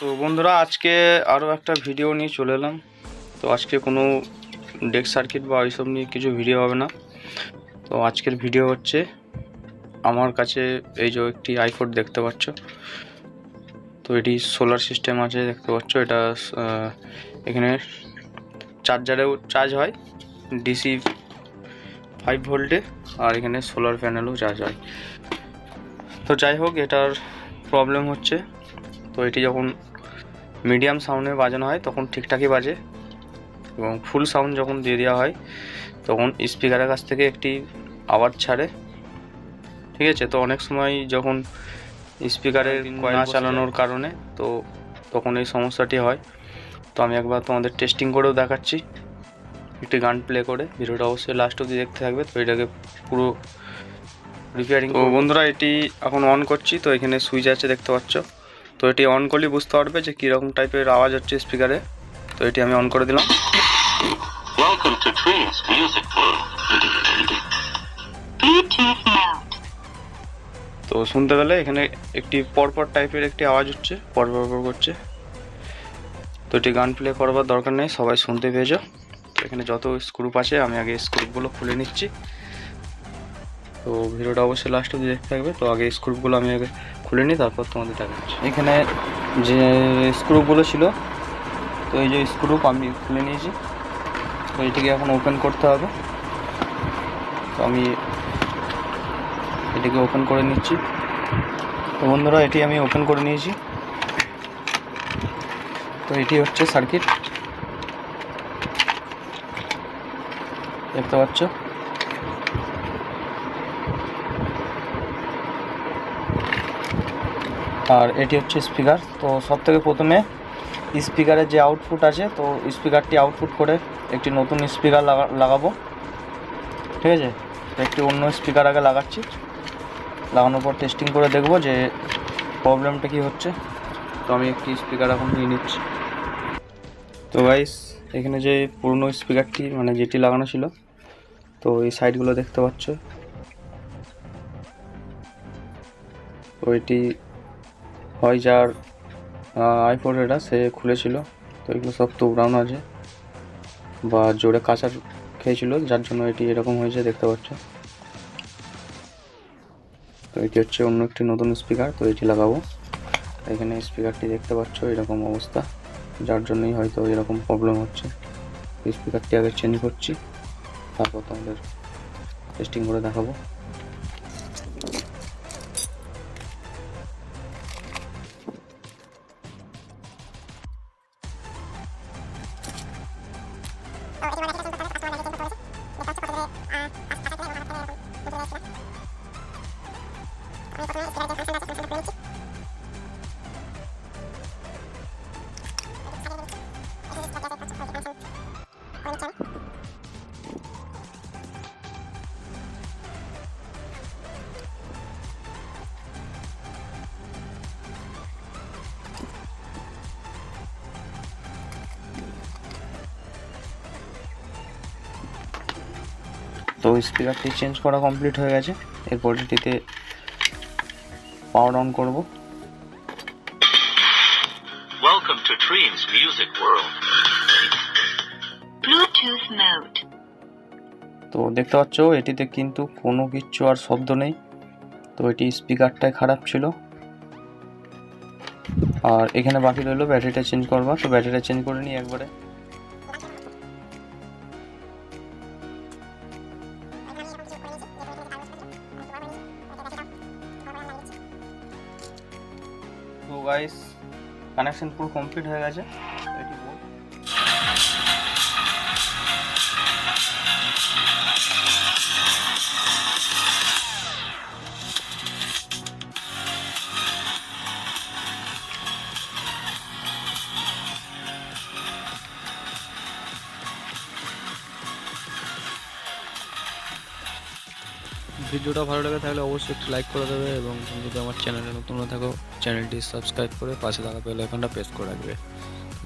তো বন্ধুরা, আজকে আরও একটা ভিডিও নিয়ে চলে এলাম। তো আজকে কোনো ডেক সার্কিট বা ওইসব নিয়ে কিছু ভিডিও হবে না। তো আজকের ভিডিও হচ্ছে, আমার কাছে এই যে একটি আইফোন দেখতে পাচ্ছ। তো এটি সোলার সিস্টেম আছে, দেখতে পাচ্ছ। এটা এখানে চার্জারেও চার্জ হয় ডিসি ফাইভ ভোল্টে আর এখানে সোলার প্যানেলও চার্জ হয়। তো যাই হোক, এটার প্রবলেম হচ্ছে তো এটি যখন মিডিয়াম সাউন্ডে বাজানো হয় তখন ঠিকঠাকই বাজে এবং ফুল সাউন্ড যখন দিয়ে দেওয়া হয় তখন স্পিকারের কাছ থেকে একটি আওয়াজ ছাড়ে। ঠিক আছে? তো অনেক সময় যখন স্পিকারের না চালানোর কারণে তো তখন এই সমস্যাটি হয়। তো আমি একবার তোমাদের টেস্টিং করেও দেখাচ্ছি। একটি গান প্লে করে ভিডিওটা অবশ্যই লাস্ট অবধি দেখতে থাকবে। তো এটাকে পুরো রিপেয়ারিং বন্ধুরা এটি এখন অন করছি তো এখানে সুইচ আছে দেখতে পাচ্ছ। তো এটি অন করলে বুঝতে পারবে যে কীরকম টাইপের আওয়াজ হচ্ছে স্পিকারে তো এটি আমি অন করে দিলাম. তো শুনতে পেলে এখানে একটি পরপর টাইপের একটি আওয়াজ হচ্ছে পরপর পর করছে। তো এটি গান প্লে করবার দরকার নেই সবাই শুনতে পেয়েছ তো এখানে যত স্ক্রুপ আছে আমি আগে স্ক্রুপগুলো খুলে নিচ্ছি। তো ভিডিওটা অবশ্যই লাস্ট অব্দি দেখতে থাকবে। তো আগে স্ক্রুপগুলো আমি আগে খুলে নিই, তারপর তোমাদের দেখাচ্ছি। এখানে যে স্ক্রুপগুলো ছিল, তো এই যে স্ক্রুপ আমি খুলে নিয়েছি। তো এটিকে এখন ওপেন করতে হবে। তো আমি এটিকে ওপেন করে নিচ্ছি। তো বন্ধুরা, এটি আমি ওপেন করে নিয়েছি। তো এটি হচ্ছে সার্কিট দেখতে পাচ্ছ? আর এটি হচ্ছে স্পিকার। তো সব থেকে প্রথমে স্পিকারের যে আউটপুট আছে, তো স্পিকারটি আউটপুট করে একটি নতুন স্পিকার লাগা, লাগাবো। ঠিক আছে? একটি অন্য স্পিকার আগে লাগাচ্ছি। লাগানোর পর টেস্টিং করে দেখব যে প্রবলেমটা কি হচ্ছে। তো আমি একটি স্পিকার এখন নিয়ে নিচ্ছি। তো গাইস এখানে যে পুরনো স্পিকারটি মানে যেটি লাগানো ছিল, তো এই সাইডগুলো দেখতে পাচ্ছ। তো এটি হয় যার আইফোন এটা, সে খুলেছিল। তো এগুলো সব তো উড়ানো আছে। বা জোরে কাঁচার খেয়েছিল, যার জন্য এটি এরকম হয়েছে, দেখতে পাচ্ছ। তো এটি হচ্ছে অন্য একটি নতুন স্পিকার তো এটি লাগাবো। এখানে স্পিকারটি দেখতে পাচ্ছ, এরকম অবস্থা। যার জন্যই হয়তো এরকম প্রবলেম হচ্ছে। স্পিকারটি আগে চেঞ্জ করছি। তারপর তোমাদের টেস্টিং করে দেখাবো। Thank you. তো স্পিকারটি চেঞ্জ করা কমপ্লিট হয়ে গেছে। এরপর এটিতে পাওয়ার অন করব। Welcome to Dreams Music World. Bluetooth mode. তো দেখতে পাচ্ছ এটিতে কিন্তু কোনো কিচ্ছু আর শব্দ নেই। তো এটি স্পিকারটাই খারাপ ছিল। আর এখানে বাকি রইল ব্যাটারিটা চেঞ্জ করবা। তো ব্যাটারিটা চেঞ্জ করে নিই একবারে। গাইস কানেকশন পুরো কমপ্লিট হয়ে গেছে। ভিডিওটা ভালো লাগে তাহলে অবশ্যই একটু লাইক করে দেবে এবং যদি আমার চ্যানেলে নতুন থাকো চ্যানেলটি সাবস্ক্রাইব করে পাশে থাকা বেল আইকনটা প্রেস করে রাখবে।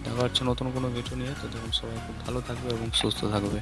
দেখা হচ্ছে নতুন কোনো ভিডিও নিয়ে, তো তখন সবাই খুব ভালো থাকবে এবং সুস্থ থাকবে।